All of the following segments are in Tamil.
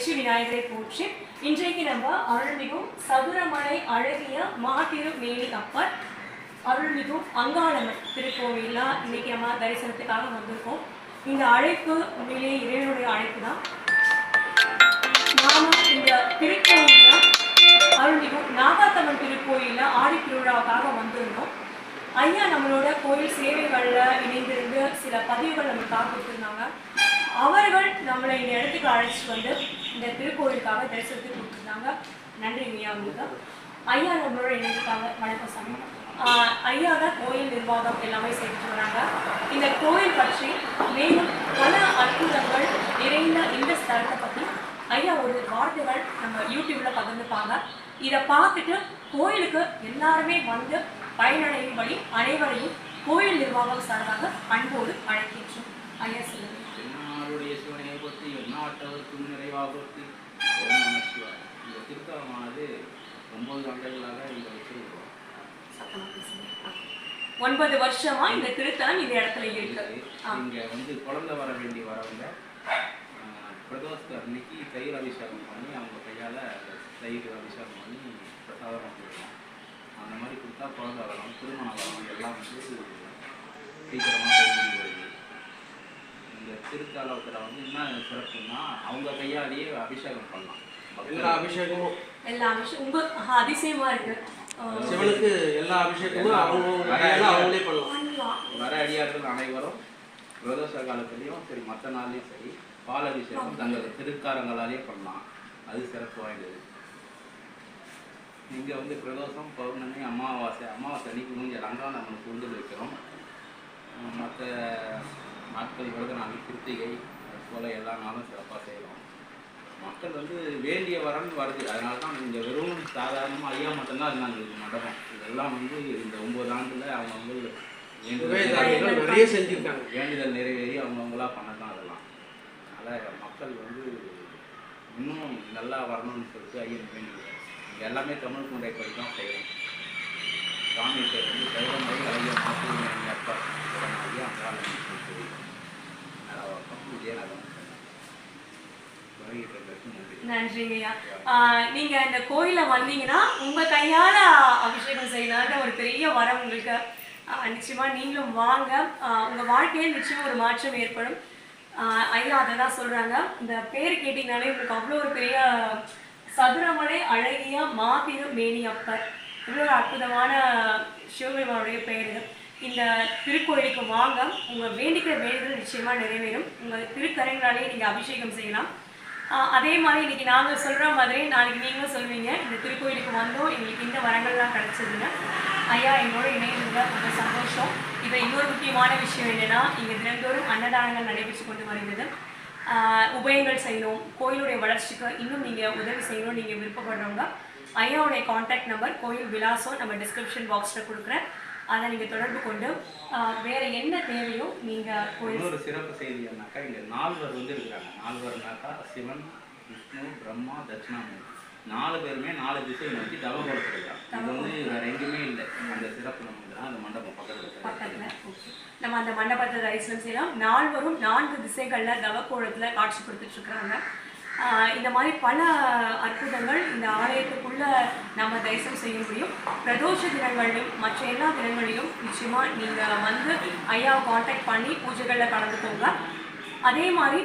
வெற்றி விநாயகரை போற்றி இன்றைக்கு நம்ம அருள்மிகும் சதுரமலை அழகிய மாத்திரு மேனி அப்பர் அருள்மிகும் அங்காளம்மன் திருக்கோவில்ல இன்னைக்கு நம்ம தரிசனத்துக்காக வந்திருக்கோம். இந்த அழைப்பு உண்மையிலே இறைவனுடைய அழைப்பு தான். நாம இந்த திருக்கோயில்ல அருள்மிகும் நாகாத்தம்மன் திருக்கோயில்ல ஆடி திருவிழாவுக்காக வந்திருந்தோம். ஐயா நம்மளோட கோயில் சேவைகள்ல இணைந்திருந்து சில பதிவுகள் நமக்காக கொடுத்துருந்தாங்க. அவர்கள் நம்மளை இந்த இடத்துக்கு அழைச்சிட்டு வந்து இந்த திருக்கோயிலுக்காக தரிசனத்துக்கு கொடுத்துருந்தாங்க நன்றி ஐயா உங்களுக்கு ஐயா நம்மளோட இணைந்துக்காங்க வணக்கம் சாமி. ஐயா தான் கோயில் நிர்வாகம் எல்லாமே செய்துட்டு வராங்க. இந்த கோயில் பற்றி மேலும் பல அற்புதங்கள் நிறைந்த இந்த ஸ்தலத்தை பற்றி ஐயா ஒரு வார்த்தைகள் நம்ம யூடியூப்ல பகிர்ந்துப்பாங்க. இதை பார்த்துட்டு கோயிலுக்கு எல்லாருமே வந்து பயனடையும்படி அனைவரையும் கோயில் நிர்வாகம் சார்பாக அன்போடு அழைக்கின்றோம். ஐயா சொல்லுங்க. பற்றி எந்நாட்டவருக்கும் நிறைவாக பற்றி ஓம் நம சிவாய் இந்த திருத்தலமானது ஒன்பது ஆண்டுகளாக இங்க வச்சிருக்கிறோம். ஒன்பது வருஷமா இந்த திருத்தலம் இந்த இடத்துல இருக்கு. இங்க வந்து குழந்தை வர வேண்டி வரவங்க பிரதோஷத்து அன்னைக்கு தயிர் அபிஷேகம் பண்ணி அவங்க கையால தயிர் அபிஷேகம் பண்ணி பிரசாதம் கொடுக்கலாம் அந்த மாதிரி கொடுத்தா குழந்தை வரலாம் திருமணம் வரலாம் எல்லாம் வந்து சீக்கிரமாக திருத்தலத்தில் வந்து என்ன சிறப்புன்னா அவங்க கையாலேயே அபிஷேகம் பண்ணலாம். எல்லா அபிஷேகமும். எல்லா உங்க ஆ, அதிசயமா இருக்கு. சிவனுக்கு எல்லா அபிஷேகமும் அவங்க அவங்களே பண்ணலாம். வர அடியார்கள் அனைவரும் பிரதோஷ காலத்துலேயும் சரி மற்ற நாள்லையும் சரி பால் அபிஷேகம் தங்கள் திருக்காரங்களாலேயே பண்ணலாம். அது சிறப்பு வாய்ந்தது. இங்கே வந்து பிரதோஷம் பௌர்ணமி அமாவாசை அமாவாசை அன்னைக்கு முடிஞ்ச ரங்கான நம்ம பொங்கல் வைக்கிறோம். மற்ற நாட்கள் விரத நாள் கிருத்திகை போல் எல்லா நாளும் சிறப்பாக செய்கிறோம் மக்கள் வந்து வேண்டிய வரன் வருது. அதனால தான் இங்கே வெறும் சாதாரணமாக ஐயா மட்டும்தான் இருந்தாங்க இது மண்டபம். இதெல்லாம் வந்து இந்த ஒம்பது ஆண்டில் அவங்க வந்து நிறைய செஞ்சிருக்காங்க. வேண்டுதல் நிறைவேறி அவங்கவுங்களா பண்ணதான் அதெல்லாம். அதனால் மக்கள் வந்து இன்னும் நல்லா வரணும்னு சொல்லிட்டு ஐயன் வேண்டியது இங்கே எல்லாமே தமிழ் முறைப்படி தான் செய்கிறோம் சாமி பேர் வந்து சைவமலை அழகிய மாற்றி அப்பா நன்றிங்கய்யா. நீங்க இந்த கோயில வந்தீங்கன்னா உங்க கையால அபிஷேகம் செய்யலான்ற ஒரு பெரிய வரம் உங்களுக்கு நிச்சயமா நீங்களும் வாங்க. உங்க வாழ்க்கையில் நிச்சயமா ஒரு மாற்றம் ஏற்படும். ஐயா அதை தான் சொல்றாங்க. இந்த பேர் கேட்டீங்கனாலே உங்களுக்கு அவ்வளோ ஒரு பெரிய சதுரமலை அழகிய மாபெரும் மேனி அப்பர் இவ்வளோ ஒரு அற்புதமான சிவபெருமானுடைய பெயர் இது இந்த திருக்கோயிலுக்கு வாங்க. உங்க வேண்டிக்கிற வேண்டுதல் நிச்சயமா நிறைவேறும். உங்க திருக்கரங்களாலே நீங்க அபிஷேகம் செய்யலாம். அதே மாதிரி இன்றைக்கி நாங்கள் சொல்கிற மாதிரி நாளைக்கு நீங்களும் சொல்வீங்க. இந்த திருக்கோயிலுக்கு வந்தோம். எங்களுக்கு இந்த வரங்கள்லாம் கிடைச்சதுன்னு ஐயா எங்களோட இணைந்ததுல ரொம்ப சந்தோஷம். இப்போ இன்னொரு முக்கியமான விஷயம் என்னென்னா இங்கே தினந்தோறும் அன்னதானங்கள் நடைபெற்று கொண்டு வருகிறது. உபயங்கள் செய்யணும். கோயிலுடைய வளர்ச்சிக்கு இன்னும் நீங்கள் உதவி செய்யணும் நீங்கள் விருப்பப்படுறவங்க ஐயாவுடைய காண்டாக்ட் நம்பர் கோயில் விலாசம் நம்ம டிஸ்கிரிப்ஷன் பாக்ஸில் கொடுக்குறேன். அதை நீங்கள் தொடர்பு கொண்டு வேற என்ன தேவையோ நீங்கள் இன்னொரு சிறப்பு செய்தி என்னக்கா இங்க நால்வர் வந்து இருக்கிறாங்க. நால்வர்னாக்கா சிவன் விஷ்ணு பிரம்மா தட்சிணாமூர்த்தி. நாலு பேருமே நாலு திசை நோக்கி தவகோலத்தில் இருக்காங்க. இது வந்து வேற எங்கேயுமே இல்லை. அந்த சிறப்பு நமக்கு தான் அந்த மண்டபம் பக்கத்தில். நம்ம அந்த மண்டபத்தை தரிசனம் செய்யலாம். நால்வரும் நான்கு திசைகள்ல தவக்கோலத்துல காட்சி ஆஹ் இந்த மாதிரி பல அற்புதங்கள் இந்த ஆலயத்துக்குள்ள நம்ம தரிசனம் செய்ய முடியும். பிரதோஷ தினங்களிலும் மற்ற எல்லா தினங்களிலும் நிச்சயமா நீங்க வந்து ஐயாவை காண்டாக்ட் பண்ணி பூஜைகள்ல கலந்துக்கோங்க. அதே மாதிரி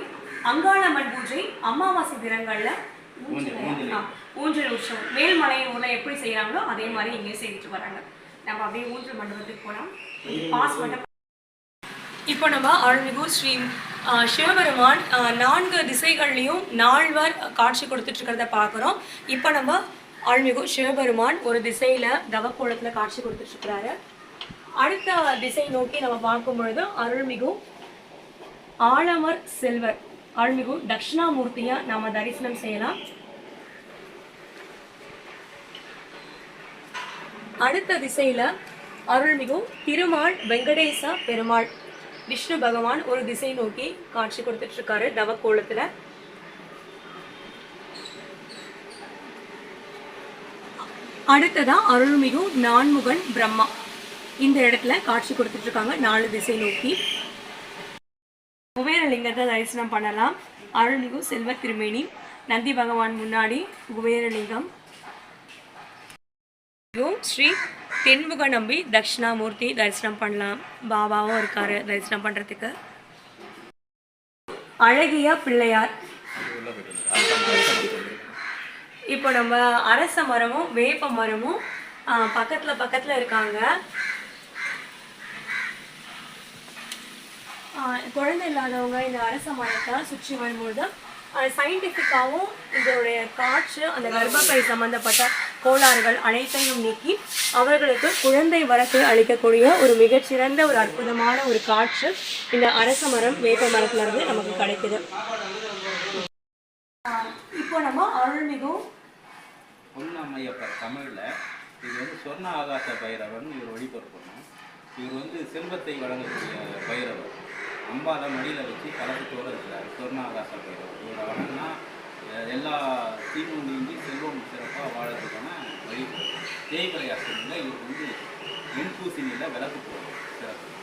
அங்காளம்மன் பூஜை அமாவாசை தினங்கள்ல ஊஞ்சல், உற்சவம். மேல்மலையின் ஊர்ல எப்படி செய்யறாங்களோ அதே மாதிரி இங்கேயும் செய்துட்டு வராங்க. நம்ம அப்படியே ஊஞ்சல் மண்டபத்துக்கு போலாம். பாஸ் மட்டும் இப்போ நம்ம அருள்மிகு ஸ்ரீ சிவபெருமான் நான்கு திசைகள்லையும் நால்வர் காட்சி கொடுத்துட்டு இருக்கிறத பார்க்குறோம். இப்போ நம்ம அருள்மிகு சிவபெருமான் ஒரு திசையில தவக்கோலத்துல காட்சி கொடுத்துட்டு அடுத்த திசை நோக்கி நம்ம பார்க்கும் பொழுது அருள்மிகு ஆலமர் செல்வர் அருள்மிகு தட்சிணாமூர்த்தியை நம்ம தரிசனம் செய்யலாம். அடுத்த திசையில அருள்மிகு திருமால் வெங்கடேச பெருமாள். விஷ்ணு பகவான் ஒரு திசை நோக்கி காட்சி கொடுத்துட்டு இருக்காரு தவக்கோலத்துல. அடுத்ததா அருள்மிகு நான்முகன் பிரம்மா. இந்த இடத்துல காட்சி கொடுத்துட்டு இருக்காங்க நாலு திசை நோக்கி. குபேரலிங்கத்தை தரிசனம் பண்ணலாம். அருள்மிகு செல்வ திருமேனி நந்தி பகவான் முன்னாடி குபேரலிங்கம். ஸ்ரீ தென்முக நம்பி தட்சிணாமூர்த்தி தரிசனம் பண்ணலாம். பாபாவும் இருக்கார் தரிசனம் பண்ணுறதுக்கு அழகிய பிள்ளையார். இப்போ நம்ம அரச மரமும் வேப்ப மரமும் பக்கத்தில் பக்கத்தில் இருக்காங்க. குழந்தை இல்லாதவங்க இந்த அரச மரத்தை சுற்றி வரும்பொழுது சயின்டிஃபிக்காகவும் இதோடைய காற்று அந்த கர்ப்பப்பை சம்மந்தப்பட்ட கோளாறுகள் அனைத்தையும் நீக்கி அவர்களுக்கு குழந்தை வரத்தை அளிக்கக்கூடிய ஒரு மிகச்சிறந்த ஒரு அற்புதமான ஒரு காற்று இந்த அரச மரம் வேப்ப மரத்துல இருந்து நமக்கு கிடைக்குது. இப்போ நம்ம அருள்மிகு பொன்னம்மையப்பர் தமிழில் இது வந்து சொர்ண ஆகாச பைரவன் இவர் வழிபாடு பண்ணோம் இவர் வந்து செல்வத்தை வழங்கக்கூடிய பைரவர். அம்பால மடியில் வச்சு கலக்கத்தோடு இருக்கிறார் சொர்ண ஆகாச பைரவர். இவரை வழங்கினா எல்லா தீமும் நீங்கி செல்வம் சிறப்பாக வாழறதுக்கான வழி தேய்மலை அஷ்டமியில் இவர் வந்து வெண்பூசணியில் விளக்கு போடும் சிறப்பு.